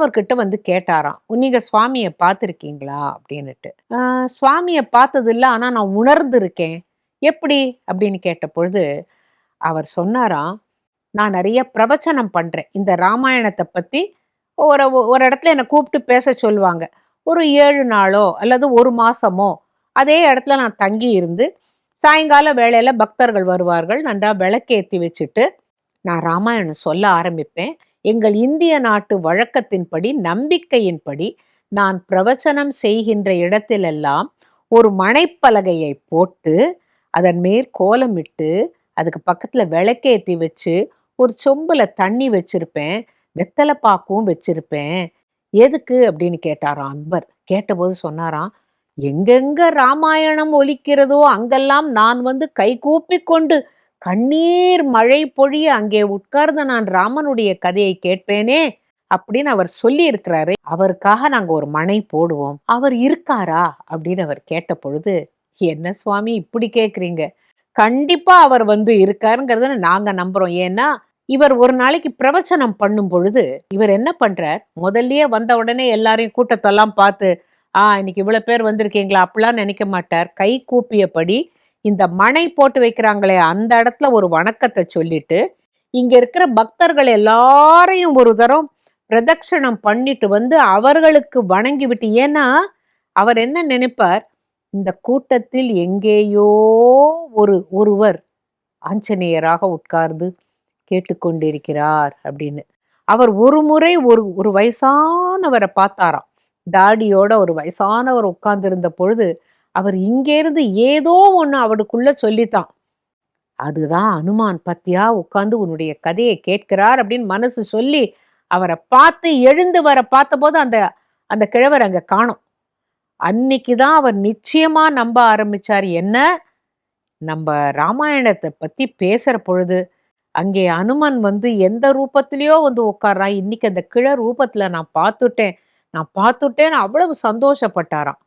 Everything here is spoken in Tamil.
அவர்கிட்ட வந்து கேட்டாராம் நீங்க சுவாமியை பார்த்துருக்கீங்களா? அப்படின்னுட்டு. சுவாமியை பார்த்ததில்ல ஆனால் நான் உணர்ந்திருக்கேன். எப்படி? அப்படின்னு கேட்ட பொழுது அவர் சொன்னாராம் நான் நிறைய பிரவச்சனம் பண்ணுறேன் இந்த ராமாயணத்தை பற்றி ஒரு ஒரு இடத்துல என்னை கூப்பிட்டு பேச சொல்லுவாங்க. ஒரு ஏழு நாளோ அல்லது ஒரு மாசமோ அதே இடத்துல நான் தங்கி இருந்து சாயங்கால வேளையில் பக்தர்கள் வருவார்கள். நன்றாக விளக்கேற்றி வச்சுட்டு நான் ராமாயணம் சொல்ல ஆரம்பிப்பேன். எங்கள் இந்திய நாட்டு வழக்கத்தின்படி நம்பிக்கையின்படி நான் பிரவச்சனம் செய்கின்ற இடத்திலெல்லாம் ஒரு மனைப்பலகையை போட்டு அதன் மேற் கோலமிட்டு அதுக்கு பக்கத்தில் விளக்கேற்றி வச்சு ஒரு சொம்பில் தண்ணி வச்சிருப்பேன் வெத்தலை பாக்கும் வச்சிருப்பேன். எதுக்கு அப்படின்னு கேட்டாராம் அக்பர் கேட்டபோது சொன்னாராம் எங்கெங்க ராமாயணம் ஒலிக்கிறதோ அங்கெல்லாம் நான் வந்து கைகூப்பி கொண்டு கண்ணீர் மழை பொழிய அங்கே உட்கார்ந்து நான் ராமனுடைய கதையை கேட்பேனே அப்படின்னு அவர் சொல்லி இருக்கிறாரு அவருக்காக நாங்க ஒரு மனை போடுவோம். அவர் இருக்காரா? அப்படின்னு அவர் கேட்ட பொழுது என்ன சுவாமி இப்படி கேக்குறீங்க? கண்டிப்பா அவர் வந்து இருக்காருங்கிறத நாங்க நம்புறோம். ஏன்னா இவர் ஒரு நாளைக்கு பிரவச்சனம் பண்ணும் பொழுது இவர் என்ன பண்றார்? முதல்லயே வந்த உடனே எல்லாரையும் கூட்டத்தெல்லாம் பார்த்து ஆ இன்னைக்கு இவ்வளவு பேர் வந்திருக்கீங்களா? அப்படிலாம் நினைக்க மாட்டார். கை கூப்பியபடி இந்த மனை போட்டு வைக்கிறாங்களே அந்த இடத்துல ஒரு வணக்கத்தை சொல்லிட்டு இங்க இருக்கிற பக்தர்கள் எல்லாரையும் ஒரு தரம் பிரதட்சணம் பண்ணிட்டு வந்து அவர்களுக்கு வணங்கி விட்டு ஏன்னா அவர் என்ன நினைப்பார்? இந்த கூட்டத்தில் எங்கேயோ ஒரு ஒருவர் ஆஞ்சநேயராக உட்கார்ந்து கேட்டுக்கொண்டிருக்கிறார் அப்படின்னு. அவர் ஒரு முறை ஒரு ஒரு வயசானவரை பார்த்தாராம். தாடியோட ஒரு வயசானவர் உட்கார்ந்திருந்த பொழுது அவர் இங்கேருந்து ஏதோ ஒன்று அவருக்குள்ள சொல்லித்தான். அதுதான் அனுமான் பத்தியா உட்காந்து உன்னுடைய கதையை கேட்கிறார் அப்படின்னு மனசு சொல்லி அவரை பார்த்து எழுந்து வர பார்த்தபோது அந்த அந்த கிழவர் அங்கே காணும். அன்னைக்கு தான் அவர் நிச்சயமா நம்ப ஆரம்பிச்சார். என்ன? நம்ம ராமாயணத்தை பத்தி பேசுற பொழுது அங்கே அனுமன் வந்து எந்த ரூபத்திலேயோ வந்து உட்கார்றான். இன்னைக்கு அந்த கிழ ரூபத்துல நான் பார்த்துட்டேன். நான் பார்த்துட்டேன்னு அவ்வளவு சந்தோஷப்பட்டாராம்.